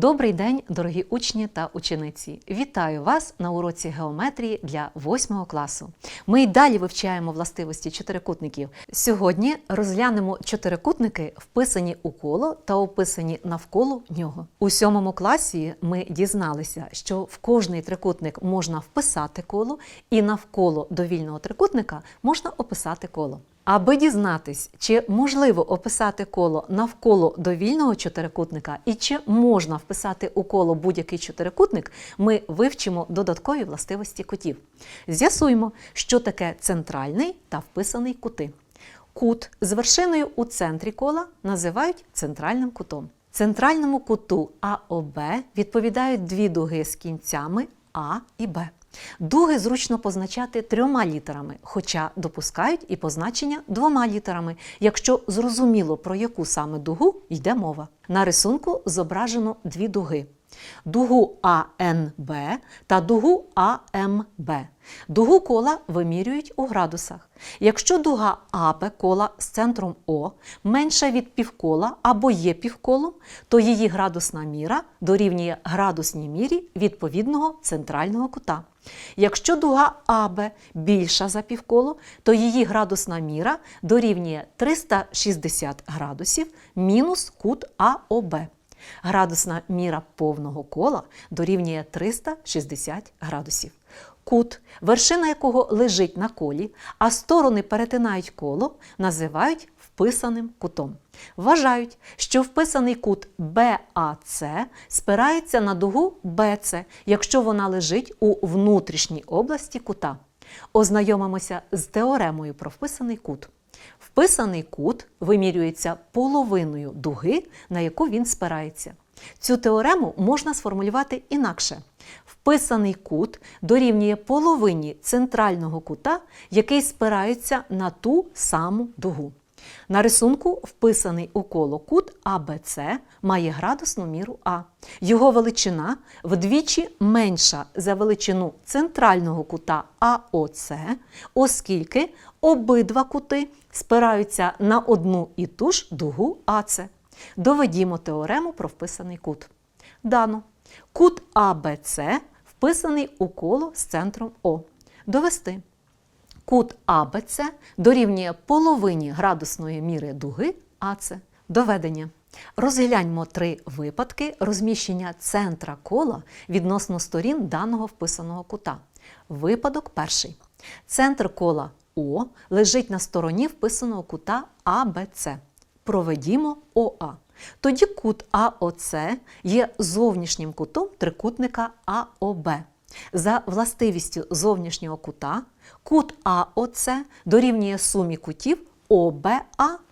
Добрий день, дорогі учні та учениці! Вітаю вас на уроці геометрії для 8 класу. Ми й далі вивчаємо властивості чотирикутників. Сьогодні розглянемо чотирикутники, вписані у коло та описані навколо нього. У сьомому класі ми дізналися, що в кожний трикутник можна вписати коло, і навколо довільного трикутника можна описати коло. Аби дізнатись, чи можливо описати коло навколо довільного чотирикутника і чи можна вписати у коло будь-який чотирикутник, ми вивчимо додаткові властивості кутів. З'ясуємо, що таке центральний та вписаний кути. Кут з вершиною у центрі кола називають центральним кутом. Центральному куту АОБ відповідають дві дуги з кінцями А і Б. Дуги зручно позначати трьома літерами, хоча допускають і позначення двома літерами, якщо зрозуміло, про яку саме дугу йде мова. На рисунку зображено дві дуги. Дугу АНБ та дугу АМБ. Дугу кола вимірюють у градусах. Якщо дуга АБ кола з центром О менша від півкола або є півколом, то її градусна міра дорівнює градусній мірі відповідного центрального кута. Якщо дуга АБ більша за півколо, то її градусна міра дорівнює 360 градусів мінус кут АОБ. Градусна міра повного кола дорівнює 360 градусів. Кут, вершина якого лежить на колі, а сторони перетинають коло, називають вписаним кутом. Вважають, що вписаний кут BAC спирається на дугу BC, якщо вона лежить у внутрішній області кута. Ознайомимося з теоремою про вписаний кут. Вписаний кут вимірюється половиною дуги, на яку він спирається. Цю теорему можна сформулювати інакше. Вписаний кут дорівнює половині центрального кута, який спирається на ту саму дугу. На рисунку вписаний у коло кут АБЦ має градусну міру А. Його величина вдвічі менша за величину центрального кута АОЦ, оскільки обидва кути спираються на одну і ту ж дугу АЦ. Доведімо теорему про вписаний кут. Дано. Кут АБЦ вписаний у коло з центром О. Довести. Кут АБЦ дорівнює половині градусної міри дуги АЦ. Доведення. Розгляньмо три випадки розміщення центра кола відносно сторін даного вписаного кута. Випадок перший. Центр кола О лежить на стороні вписаного кута АБЦ. Проведімо ОА. Тоді кут АОЦ є зовнішнім кутом трикутника АОБ. За властивістю зовнішнього кута, кут АОЦ дорівнює сумі кутів ОБА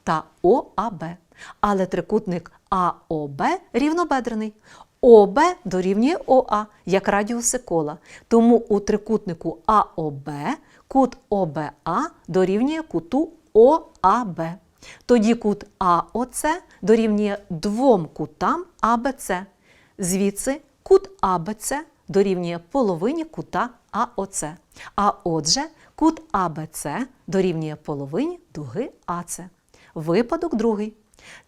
та ОАБ. Але трикутник АОБ рівнобедрений. ОБ дорівнює ОА як радіуси кола. Тому у трикутнику АОБ кут ОБА дорівнює куту ОАБ. Тоді кут АОЦ дорівнює двом кутам АБЦ. Звідси кут АБЦ дорівнює половині кута АОЦ. А отже, кут АБЦ дорівнює половині дуги АЦ. Випадок другий.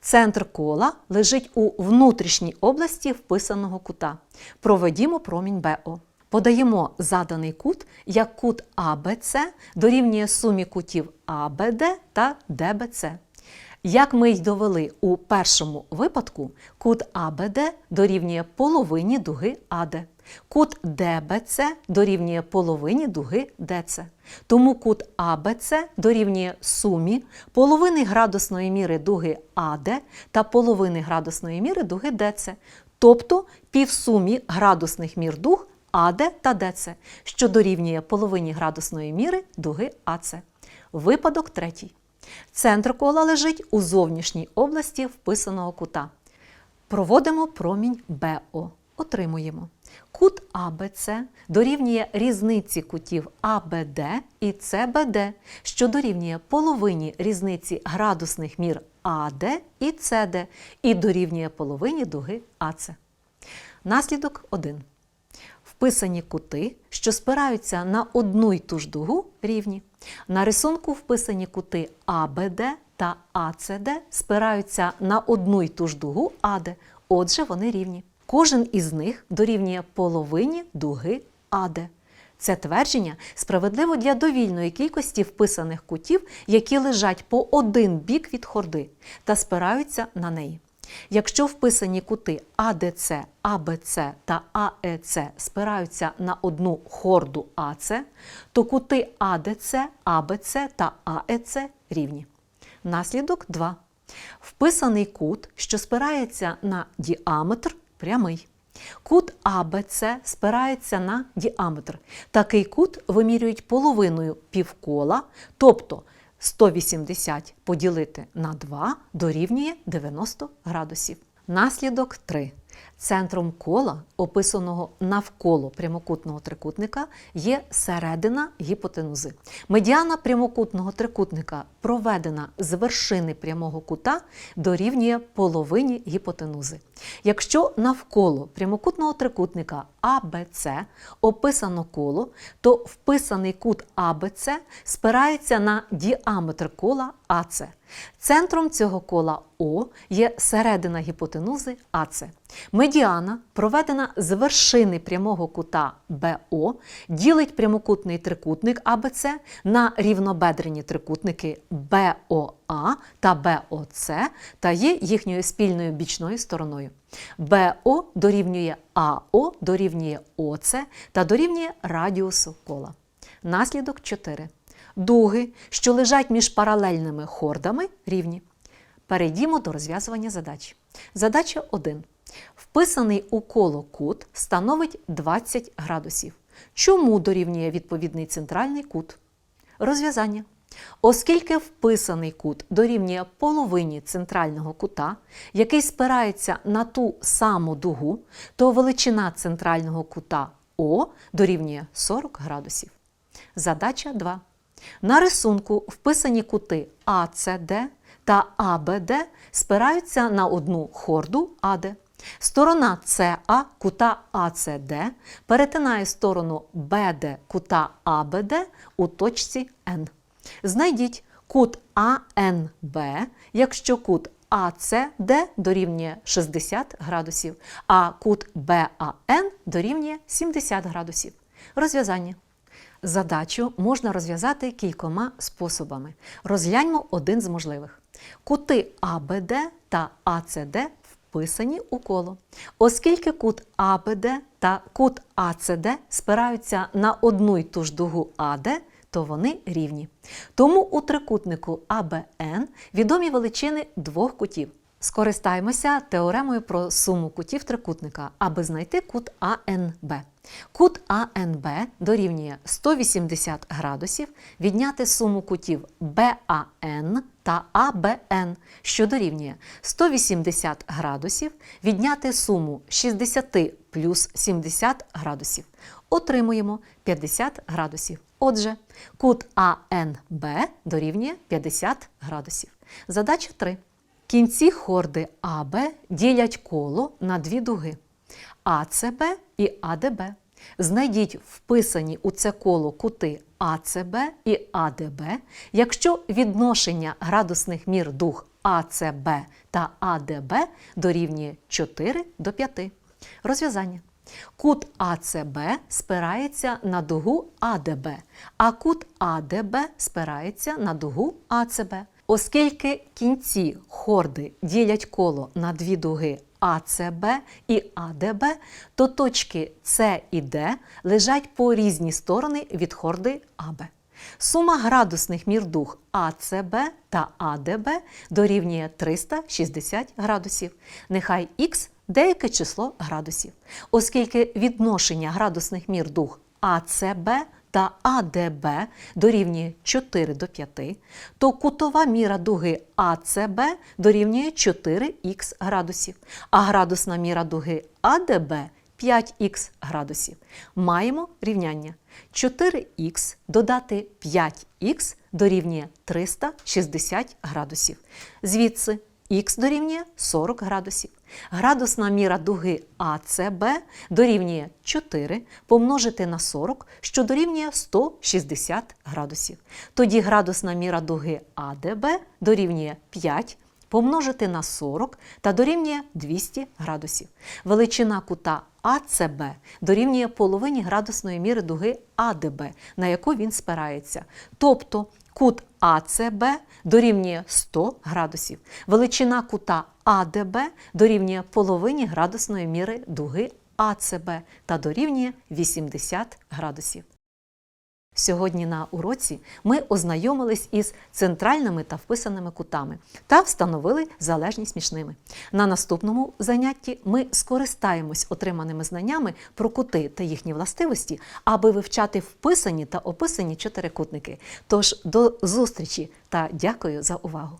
Центр кола лежить у внутрішній області вписаного кута. Проведімо промінь БО. Подаємо заданий кут як кут АБЦ дорівнює сумі кутів АБД та ДБЦ. Як ми й довели у першому випадку, кут АБД дорівнює половині дуги АД. Кут ДБЦ дорівнює половині дуги ДЦ. Тому кут АБЦ дорівнює сумі половини градусної міри дуги АД та половини градусної міри дуги ДЦ, тобто півсумі градусних мір дуг АД та ДЦ, що дорівнює половині градусної міри дуги АЦ. Випадок третій. Центр кола лежить у зовнішній області вписаного кута. Проводимо промінь БО. Отримуємо. Кут АБЦ дорівнює різниці кутів АБД і СБД, що дорівнює половині різниці градусних мір АД і СД і дорівнює половині дуги АЦ. Наслідок 1. Вписані кути, що спираються на одну й ту ж дугу, рівні. На рисунку вписані кути АБД та АЦД спираються на одну й ту ж дугу АД, отже, вони рівні. Кожен із них дорівнює половині дуги АД. Це твердження справедливо для довільної кількості вписаних кутів, які лежать по один бік від хорди та спираються на неї. Якщо вписані кути АДЦ, АБЦ та АЕЦ спираються на одну хорду АЦ, то кути АДЦ, АБЦ та АЕЦ рівні. Наслідок 2. Вписаний кут, що спирається на діаметр, прямий. Кут АБЦ спирається на діаметр. Такий кут вимірюють половиною півкола, тобто 180 поділити на 2 дорівнює 90 градусів. Наслідок 3. Центром кола, описаного навколо прямокутного трикутника, є середина гіпотенузи. Медіана прямокутного трикутника, проведена з вершини прямого кута, дорівнює половині гіпотенузи. Якщо навколо прямокутного трикутника АБЦ описано коло, то вписаний кут АБЦ спирається на діаметр кола АЦ. Центром цього кола О є середина гіпотенузи АЦ. Медіана, проведена з вершини прямого кута БО, ділить прямокутний трикутник АБЦ на рівнобедрені трикутники БОА та БОЦ та є їхньою спільною бічною стороною. БО дорівнює АО, дорівнює ОЦ та дорівнює радіусу кола. Наслідок 4. Дуги, що лежать між паралельними хордами, рівні. Перейдімо до розв'язування задач. Задача 1. Вписаний у коло кут становить 20 градусів. Чому дорівнює відповідний центральний кут? Розв'язання. Оскільки вписаний кут дорівнює половині центрального кута, який спирається на ту саму дугу, то величина центрального кута О дорівнює 40 градусів. Задача 2. На рисунку вписані кути АЦД та АБД спираються на одну хорду АД. Сторона СА кута АЦД перетинає сторону БД кута АБД у точці Н. Знайдіть кут АНБ, якщо кут АЦД дорівнює 60 градусів, а кут БАН дорівнює 70 градусів. Розв'язання. Задачу можна розв'язати кількома способами. Розгляньмо один з можливих. Кути АБД та АЦД вписані у коло. Оскільки кут АБД та кут АЦД спираються на одну й ту ж дугу АД, то вони рівні. Тому у трикутнику АБН відомі величини двох кутів. Скористаємося теоремою про суму кутів трикутника, аби знайти кут АНБ. Кут АНБ дорівнює 180 градусів відняти суму кутів БАН та АБН, що дорівнює 180 градусів відняти суму 60 плюс 70 градусів. Отримуємо 50 градусів. Отже, кут АНБ дорівнює 50 градусів. Задача 3. Кінці хорди АБ ділять коло на дві дуги АЦБ і АДБ. Знайдіть вписані у це коло кути АЦБ і АДБ, якщо відношення градусних мір дуг АЦБ та АДБ дорівнює 4 до 5. Розв'язання. Кут АЦБ спирається на дугу АДБ, а кут АДБ спирається на дугу АЦБ. Оскільки кінці хорди ділять коло на дві дуги АЦБ і АДБ, то точки С і Д лежать по різні сторони від хорди АБ. Сума градусних мір дуг АЦБ та АДБ дорівнює 360 градусів. Нехай х деяке число градусів. Оскільки відношення градусних мір дуг АЦБ та АДБ дорівнює 4 до 5, то кутова міра дуги АЦБ дорівнює 4х градусів, а градусна міра дуги АДБ 5х градусів. Маємо рівняння 4х додати 5х дорівнює 360 градусів. Звідси х дорівнює 40 градусів. Градусна міра дуги АЦБ дорівнює 4 помножити на 40, що дорівнює 160 градусів. Тоді градусна міра дуги АДБ дорівнює 5 помножити на 40 та дорівнює 200 градусів. Величина кута АЦБ дорівнює половині градусної міри дуги АДБ, на яку він спирається. Тобто кут АЦБ дорівнює 100 градусів. Величина кута АДБ дорівнює половині градусної міри дуги АЦБ та дорівнює 80 градусів. Сьогодні на уроці ми ознайомились із центральними та вписаними кутами та встановили залежність між ними. На наступному занятті ми скористаємось отриманими знаннями про кути та їхні властивості, аби вивчати вписані та описані чотирикутники. Тож до зустрічі та дякую за увагу!